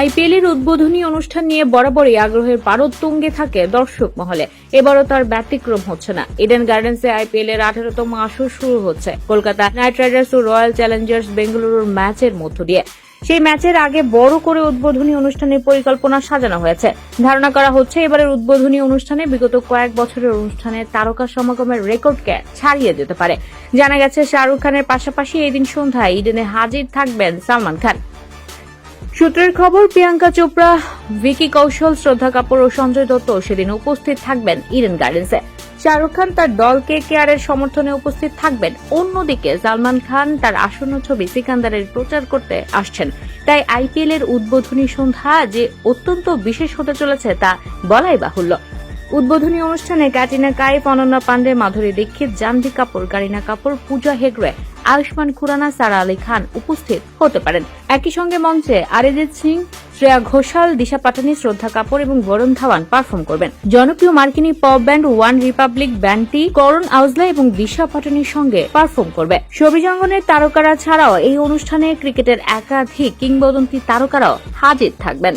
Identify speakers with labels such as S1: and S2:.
S1: IPL এর উদ্বোধনী অনুষ্ঠান নিয়ে বরাবরই আগ্রহের পারদ তুঙ্গে থাকে দর্শক মহলে। এবারও তার ব্যতিক্রম হচ্ছে না। ইডেন গার্ডেন্সে আইপিএল এর আঠারোতম আসর শুরু হচ্ছে। কলকাতা নাইট রাইডার্স ও রয়্যাল চ্যালেঞ্জার্স বেঙ্গালুরুর ম্যাচের মধ্য দিয়ে। সেই ম্যাচের আগে বড় করে উদ্বোধনী অনুষ্ঠানের পরিকল্পনা সাজানো হয়েছে। ধারণা করা হচ্ছে এবারের উদ্বোধনী অনুষ্ঠানে বিগত কয়েক বছরের অনুষ্ঠানে তারকা সমাগমের রেকর্ডকে ছাড়িয়ে যেতে পারে। জানা গেছে, শাহরুখ খানের পাশাপাশি এই দিন সন্ধ্যায় ইডেনে হাজির থাকবেন সালমান খান। সূত্রের খবর, প্রিয়াঙ্কা চোপড়া, ভিকি কৌশল, শ্রদ্ধা কাপুর ও সঞ্জয় দত্ত সেদিন উপস্থিত থাকবেন ইডেন গার্ডেন্সে শাহরুখ খান তার দলকে কেয়ারের সমর্থনে উপস্থিত থাকবেন। অন্যদিকে সালমান খান তার আসন্ন ছবি সিকান্দারের প্রচার করতে আসছেন। তাই আইপিএল এর উদ্বোধনী সন্ধ্যা যে অত্যন্ত বিশেষ হতে চলেছে তা বলাই বাহুল্য। উদ্বোধনী অনুষ্ঠানে ক্যাটিনা কাইফ, অনন্যা পান্ডে, মাধুরী দীক্ষিত জাহ্নবী কাপুর, কারিনা কাপুর, পূজা হেগড়ে, আয়ুষ্মান খুরানা, সারা আলী খান উপস্থিত হতে পারেন। একই সঙ্গে মঞ্চে অরিজিৎ সিং, শ্রেয়া ঘোষাল, দিশা পাটানি শ্রদ্ধা কাপুর এবং বরুণ ধাওয়ান পারফর্ম করবেন। জনপ্রিয় মার্কিনী পপ ব্যান্ড ওয়ান রিপাবলিক ব্যান্ডটি করণ আউজলা এবং দিশা পাটানির সঙ্গে পারফর্ম করবে। সবিজঙ্গনের তারকারা ছাড়াও এই অনুষ্ঠানে ক্রিকেটের একাধিক কিংবদন্তি তারকারাও হাজির থাকবেন।